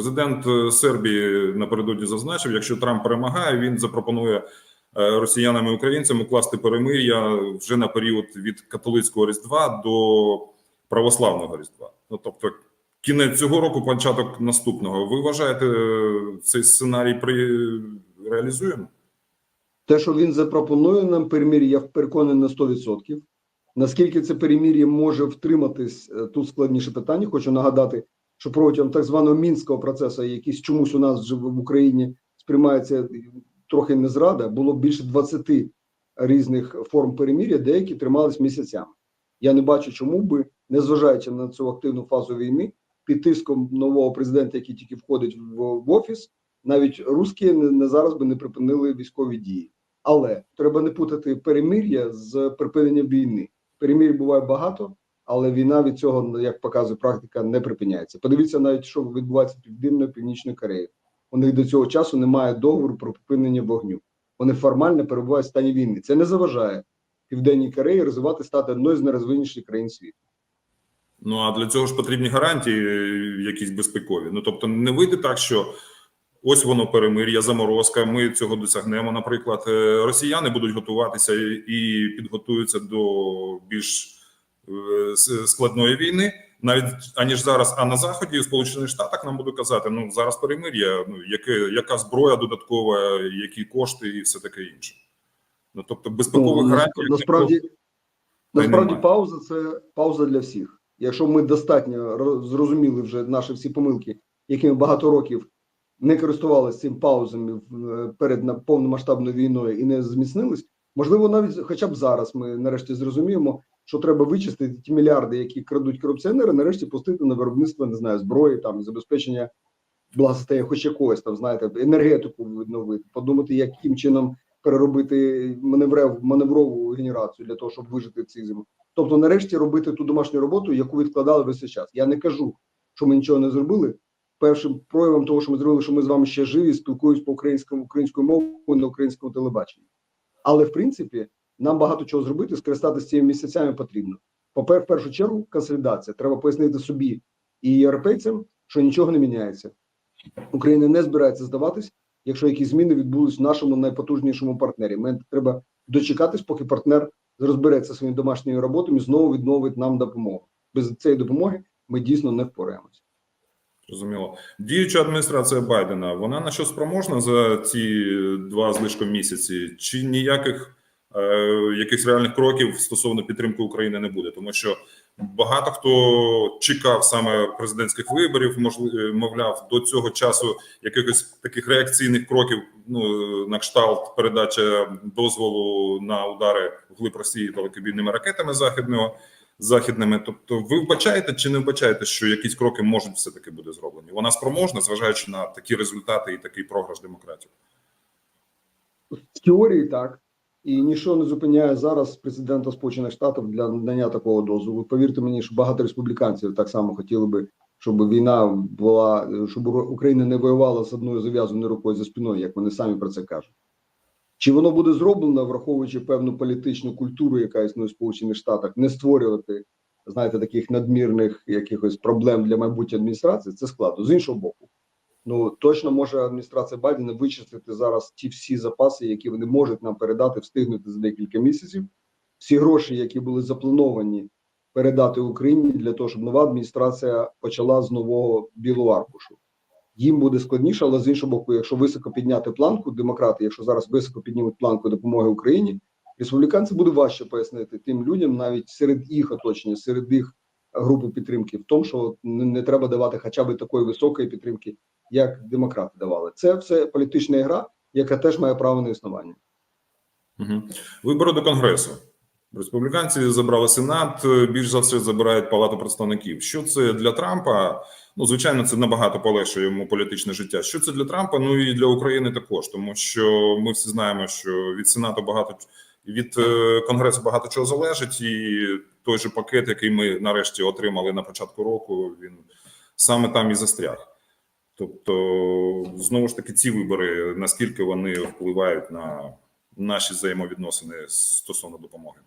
Президент е, Сербії напередодні зазначив, якщо Трамп перемагає, він запропонує е, росіянам і українцям укласти перемир'я вже на період від католицького різдва до православного різдва. Ну тобто, кінець цього року, початок наступного. Ви вважаєте е, цей сценарій при реалізуємо? Те, що він запропонує нам перемір'я, я переконаний на 100%. Наскільки це перемір'я може втриматись, тут складніше питання. Хочу нагадати, що протягом так званого мінського процесу, який чомусь у нас в Україні сприймається трохи не зрада, було більше 20 різних форм перемір'я, деякі тримались місяцями. Я не бачу, чому би, незважаючи на цю активну фазу війни, під тиском нового президента, який тільки входить в, в офіс, навіть русські не, не зараз би не припинили військові дії. Але треба не путати перемир'я з припиненням війни. Перемир'я буває багато, але війна від цього, як показує практика, не припиняється. Подивіться навіть, що відбувається в південної північної Кореї. У них до цього часу немає договору про припинення вогню. Вони формально перебувають в стані війни. Це не заважає південній Кореї розвивати стати одною з найрозвиненіших країн світу. Ну а для цього ж потрібні гарантії, е, якісь безпекові. Ну тобто, не вийде так, що ось воно перемир'я, заморозка. Ми цього досягнемо. Наприклад, Е, росіяни будуть готуватися і- підготуються до більш складної війни, навіть аніж зараз. А на заході у Сполучених Штатах нам будуть казати: ну зараз перемир'я, ну яке яка зброя додаткова, які кошти і все таке інше. Ну тобто, безпекових Ну, гарантій насправді, насправді пауза це пауза для всіх. Якщо ми достатньо роз- зрозуміли вже наші всі помилки, якими багато років не користувалися цим паузами е, перед повномасштабною війною і не зміцнились, можливо, навіть хоча б зараз ми нарешті зрозуміємо, що треба вичистити ті мільярди, які крадуть корупціонери, нарешті пустити на виробництво не знаю зброї там забезпечення благосостояння хоч якогось там, знаєте, енергетику відновити, подумати, яким чином переробити маневрев, маневрову генерацію для того, щоб вижити цих зимах. Тобто, нарешті робити ту домашню роботу, яку відкладали весь час. Я не кажу, що ми нічого не зробили. Першим проявом того, що ми зробили, що ми з вами ще живі, спілкуємось по українському українською мовою на українському телебаченні. Але в принципі нам багато чого зробити, скористатися цими місяцями потрібно. Попер, в першу чергу, консолідація. Треба пояснити собі і європейцям, що нічого не міняється. Україна не збирається здаватись, якщо якісь зміни відбулись в нашому найпотужнішому партнері. Ми треба дочекатись, поки партнер розбереться своїм домашньою роботою і знову відновить нам допомогу. Без цієї допомоги ми дійсно не впораємося. Зрозуміло. Діюча адміністрація Байдена, вона на що спроможна за ці два з лишком місяці? Чи ніяких якихось реальних кроків стосовно підтримки України не буде? Тому що багато хто чекав саме президентських виборів, можливо, мовляв, до цього часу якихось таких реакційних кроків, ну на кшталт передача дозволу на удари вглиб Росії далекобійними ракетами західного західними. Тобто, ви вбачаєте чи не вбачаєте, що якісь кроки можуть все таки бути зроблені? Вона спроможна, зважаючи на такі результати і такий програш демократів. В теорії так. І нічого не зупиняє зараз президента Сполучених Штатів для надання такого дозволу. Повірте мені, що багато республіканців так само хотіли би, щоб війна була, щоб Україна не воювала з одною зав'язаною рукою за спиною, як вони самі про це кажуть. Чи воно буде зроблено, враховуючи певну політичну культуру, яка існує в Сполучених Штатах, не створювати, знаєте, таких надмірних якихось проблем для майбутньої адміністрації, це складно. З іншого боку, ну точно може адміністрація Байдена вичистити зараз ті всі запаси, які вони можуть нам передати, встигнути за декілька місяців. Всі гроші, які були заплановані передати Україні для того, щоб нова адміністрація почала з нового білого аркушу. Їм буде складніше, але з іншого боку, якщо високо підняти планку, демократи, якщо зараз високо піднімуть планку допомоги Україні, республіканці буде важче пояснити тим людям, навіть серед їх оточення, серед їх групи підтримки, в тому, що не, треба давати хоча б такої високої підтримки, як демократи давали. Це все політична гра, яка теж має право на існування. Угу. Вибори до конгресу. Республіканці забрали сенат. Більш за все забирають палату представників. Що це для Трампа? Ну звичайно, це набагато полегшує йому політичне життя. Що це для Трампа? Ну і для України також, тому що ми всі знаємо, що від сенату багато від е, конгресу багато чого залежить, і той же пакет, який ми нарешті отримали на початку року, він саме там і застряг. Тобто, знову ж таки, ці вибори наскільки вони впливають на наші взаємовідносини стосовно допомоги.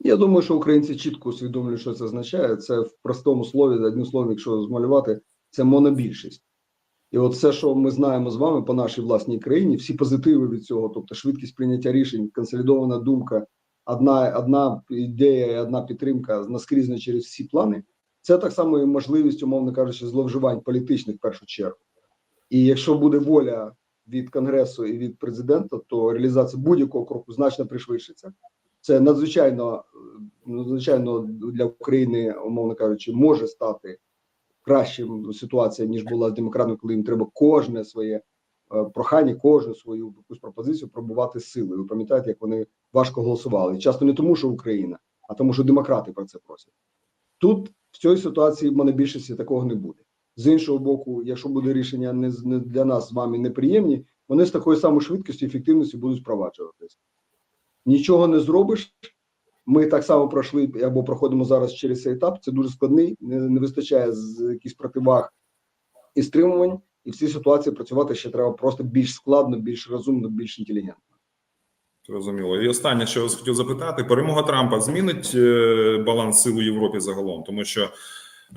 Я думаю, що українці чітко усвідомлюють, що це означає. Це в простому слові, одним словом, якщо змалювати, це монобільшість. І от все, що ми знаємо з вами по нашій власній країні, всі позитиви від цього, тобто швидкість прийняття рішень, консолідована думка, одна, одна ідея одна підтримка наскрізно через всі плани, це так само і можливість, умовно кажучи, зловживань політичних в першу чергу. І якщо буде воля від конгресу і від президента, то реалізація будь-якого кроку значно пришвидшиться. Це надзвичайно надзвичайно для України, умовно кажучи, може стати кращим ситуація ніж була з демократами, коли їм треба кожне своє е, прохання, кожну свою якусь пропозицію пробувати силою. Ви пам'ятаєте, як вони важко голосували? Часто не тому, що Україна, а тому, що демократи про це просять. Тут в цій ситуації в монобільшості такого не буде. З іншого боку, якщо буде рішення не, для нас з вами неприємні, вони з такою самою швидкістю і ефективністю будуть впроваджуватись. Нічого не зробиш. Ми так само пройшли або проходимо зараз через цей етап. Це дуже складний, не, не вистачає з якихось противаг і стримувань. І в цій ситуації працювати ще треба просто більш складно, більш розумно, більш інтелігентно. Зрозуміло. І останнє, що я вас хотів запитати: перемога Трампа змінить е, баланс сил у Європі загалом, тому що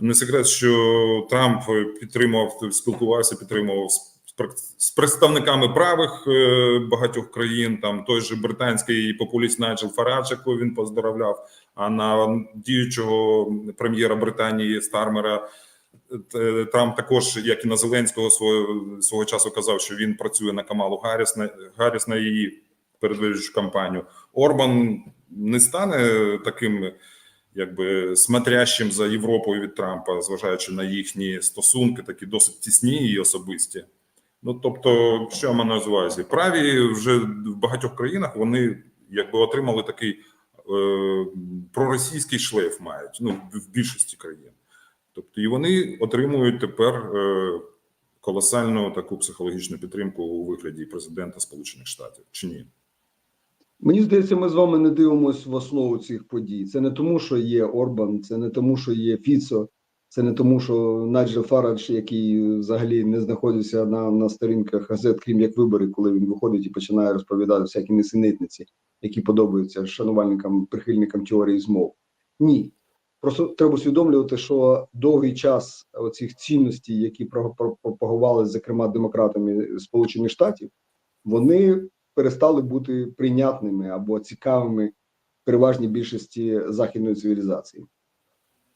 не секрет, що Трамп підтримував, спілкувався, підтримував з представниками правих е, багатьох країн. Там той же британський популіст Найджел Фарадж, він поздоровляв. А на діючого прем'єра Британії Стармера Трамп також, як і на Зеленського, свого свого часу казав, що він працює на Камалу Гарріс на Гарріс на її передвиборчу кампанію. Орбан не стане таким, якби смотрящим за Європою від Трампа, зважаючи на їхні стосунки, такі досить тісні і особисті. Ну тобто, що я маю на увазі? Праві вже в багатьох країнах вони якби отримали такий е, проросійський шлейф мають ну в більшості країн. Тобто, і вони отримують тепер е, колосальну таку психологічну підтримку у вигляді президента Сполучених Штатів чи ні? Мені здається, ми з вами не дивимося в основу цих подій. Це не тому, що є Орбан, це не тому, що є Фіцо, це не тому, що Наджел Фарадж, який взагалі не знаходився на, на сторінках газет, крім як вибори, коли він виходить і починає розповідати всякі несенітниці, які подобаються шанувальникам, прихильникам теорії змов. Ні. Просто треба усвідомлювати, що довгий час оцих цінностей, які про- про- пропагували, зокрема демократами Сполучених Штатів, вони перестали бути прийнятними або цікавими переважній більшості західної цивілізації.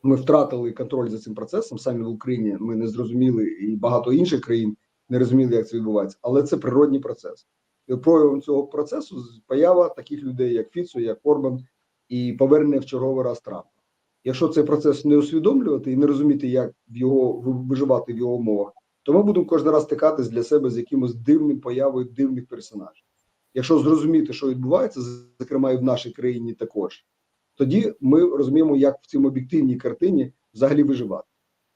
Ми втратили контроль за цим процесом. Самі в Україні ми не зрозуміли, і багато інших країн не розуміли, як це відбувається. Але це природній процес. І проявом цього процесу поява таких людей, як Фіцо, як Орбан, і повернення в черговий раз Трампа. Якщо цей процес не усвідомлювати і не розуміти, як в його виживати в його умовах, то ми будемо кожен раз стикатись для себе з якимось дивним появою дивних персонажів. Якщо зрозуміти, що відбувається, зокрема і в нашій країні також, тоді ми розуміємо, як в цій об'єктивній картині взагалі виживати.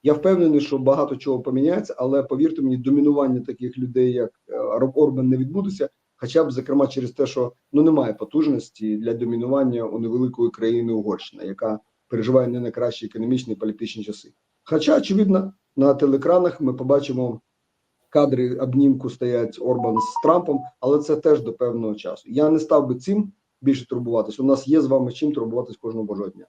Я впевнений, що багато чого поміняється, але повірте мені, домінування таких людей, як е, Орбан, не відбудеться, хоча б зокрема через те, що ну немає потужності для домінування у невеликої країни Угорщина, яка переживає не найкращі економічні і політичні часи. Хоча, очевидно, на телекранах ми побачимо кадри обнімку стоять Орбан з Трампом, але це теж до певного часу. Я не став би цим більше турбуватися. У нас є з вами чим турбуватись кожного божого дня.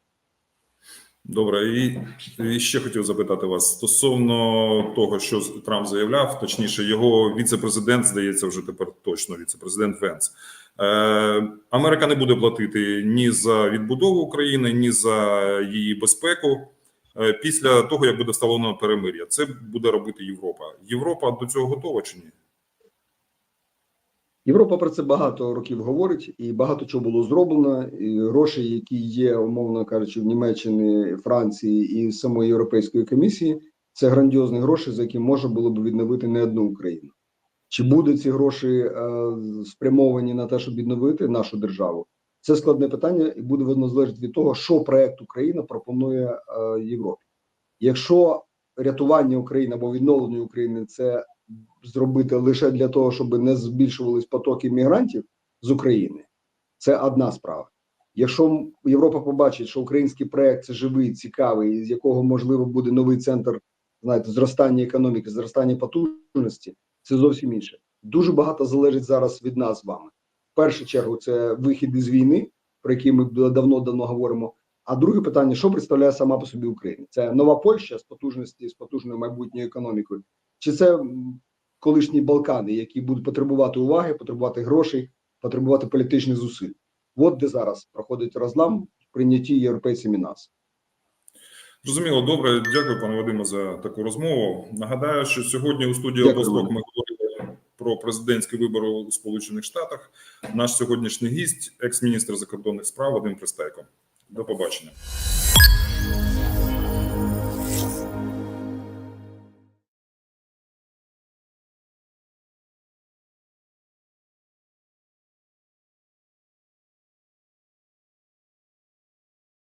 Добре, і, і ще хотів запитати вас стосовно того, що Трамп заявляв, точніше, його віце-президент, здається, вже тепер точно віце-президент Венс. Е, Америка не буде платити ні за відбудову України, ні за її безпеку. Е, Після того, як буде встановлено перемир'я, це буде робити Європа. Європа до цього готова чи ні? Європа про це багато років говорить, і багато чого було зроблено. І гроші, які є, умовно кажучи, в Німеччині, Франції і самої Європейської комісії, це грандіозні гроші, за які можна було б відновити не одну Україну. Чи будуть ці гроші е, спрямовані на те, щоб відновити нашу державу? Це складне питання, і буде воно залежати від того, що проект Україна пропонує е, Європі. Якщо рятування України або відновлення України це зробити лише для того, щоб не збільшувались потоки мігрантів з України, це одна справа. Якщо Європа побачить, що український проект це живий, цікавий, з якого можливо буде новий центр, знаєте, зростання економіки, зростання потужності, це зовсім інше. Дуже багато залежить зараз від нас з вами. Першу чергу, це вихід із війни, про який ми давно-давно говоримо. А друге питання: що представляє сама по собі Україна? Це нова Польща з потужності, з потужною майбутньою економікою, чи це колишні Балкани, які будуть потребувати уваги, потребувати грошей, потребувати політичних зусиль. От де зараз проходить розлам в прийнятті європейцями нас. Зрозуміло, добре. Дякую, пане Вадиме, за таку розмову. Нагадаю, що сьогодні у студії «Обосток» ми говорили про президентські вибори у Сполучених Штатах. Наш сьогоднішній гість, екс-міністр закордонних справ Вадим Пристайко. До побачення.